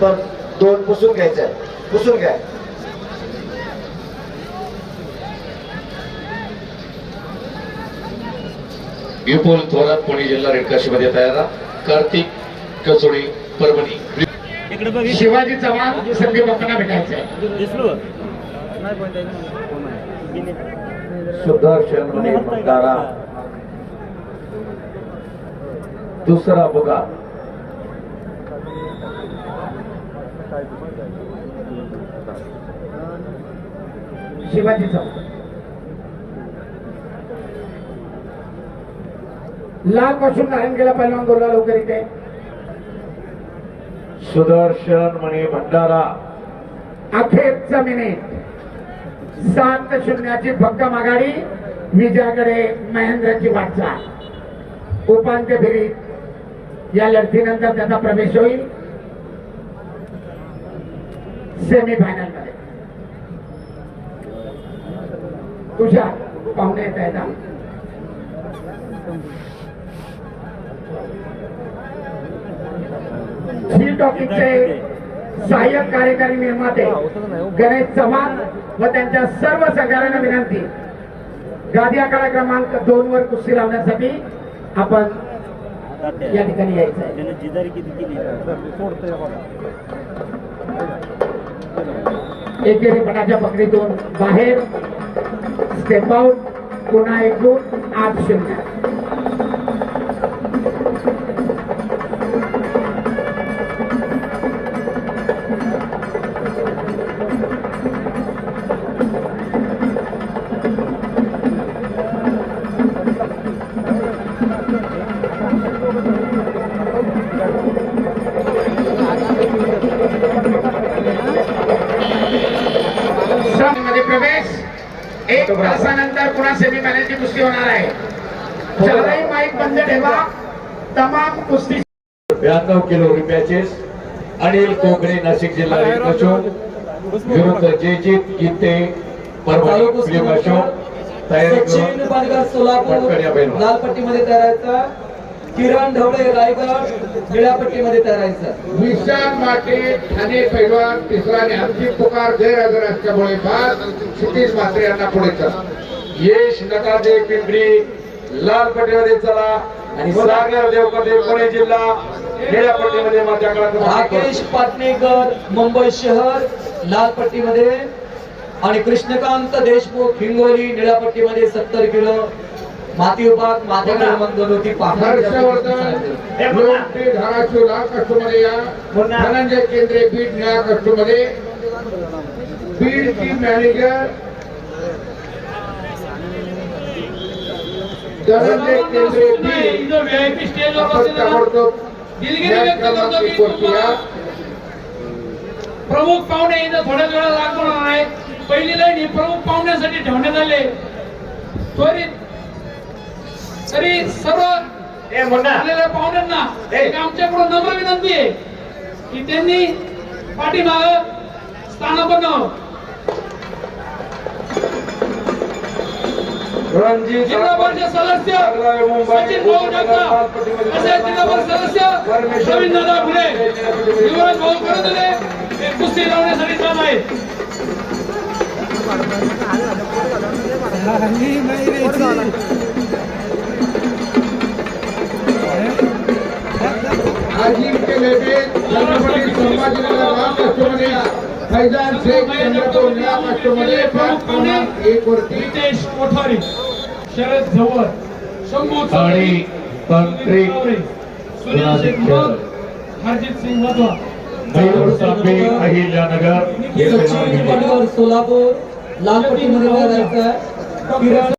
तर दोन पुसून घ्यायचं. आहे पुसून घ्या. विपुल थोरात पुणे जिल्हा रेड काशीमध्ये तयार कार्तिक कचोडी परभणी. शिवाजी चव्हाण संदीप बापांना भेटायचं. आहे पण सुदर्शन भंडारा. दुसरा बघा. शिवाजी चव्हाण लाल पासून नारायणगेला पहिलवान गोरला लवकर इथे. सुदर्शन म्हणे भंडारा. अखेरचा मिनिट सात शून्याची भक्कम आघाडी विजयाकडे महेंद्रची वाटचाल. उपांत्य फेरीत या लढतीनंतर त्याचा प्रवेश होईल. सेमीफायनलमध्ये तुझ्या पाहुणे येत आहेत. झी टॉकीजचे सहाय्यक कार्यकारी निर्माते गणेश चव्हाण व त्यांच्या सर्व सहकार्यांना विनंती. गादी आखाडा क्रमांक दोन वर कुस्ती लावण्यासाठी आपण या ठिकाणी यायचं आहे एकेरीपणाच्या पकडीतून बाहेर स्टेप आउट पुन्हा एक गुण आठ शून्य Thank you. मध्ये प्रवेश. एक तासानंतर पुन्हा सेमीफायनलची कुस्ती होणार आहे. चारही माईक बंद ठेवा. तमाम कुस्ती ब्याण्णव किलो रुपयाचे अनिल कोकणे नाशिक जिल्हा अशोक विरुद्ध जयजित गीते परभणी अशोक तयारी सोलापूर पटकन या किरण ढवळे रायगड निळ्या पट्टीमध्ये तयारायचा. विशाल माटे ठाणे पैलवान तिसरा आणि अंतिम पुकार गैरहजर असल्यामुळे बाद क्षितिज म्हात्रे यांना पुढे चला. यश नकादे पिंपरी लाल पट्टीमध्ये चला आणि सागर देवकते पुणे जिल्हा निळ्या पट्टीमध्ये माझ्याकडे राकेश पाटणेकर मुंबई शहर लाल पट्टीमध्ये आणि कृष्णकांत देशमुख हिंगोली निळ्या पट्टीमध्ये सत्तर किलो. माती धाराशिव लाल कष्टमध्ये या धनंजय केंद्रे बीड कष्टमध्ये बीड टीम मॅनेजर धनंजय केंद्रे बीड. आपण ताबडतोब या क्रमांकावरती या. प्रमुख पाहुणे इथं थोड्याच वेळा लागणार आहे पहिली लाईन ही प्रमुख पाहुण्यासाठी ठेवण्यात आले त्वरित तरी सर्व आलेल्या पाहुण्यांना एक आमच्याकडून नम्र विनंती आहे की त्यांनी पाठीमाग स्थान बनावं जिल्हा परिषद सदस्य सचिन भाऊ जगताप असे जिल्हा परिषद सदस्य प्रवीण दादा फुले युवराज भाऊ करंदले हे कुस्ती लावण्यासाठी काम आहेत. अजिंक्य लेबे छत्रपती संभाजीनगर लाल कष्टमध्ये या. फैजान शेख चंद्रपूर निळ्या कष्टमध्ये पाच क्रमांक एक वरती रितेश कोठारी शरद झवर शंभू आणि चौधरी, तांत्रिक चौधरी, सुनील शेख मग हरजित सिंग वधवा मयूर तांबे अहिल्यानगर सचिन नाव पालघर सोलापूर लाल पट्टीमध्ये तयारायचा किरण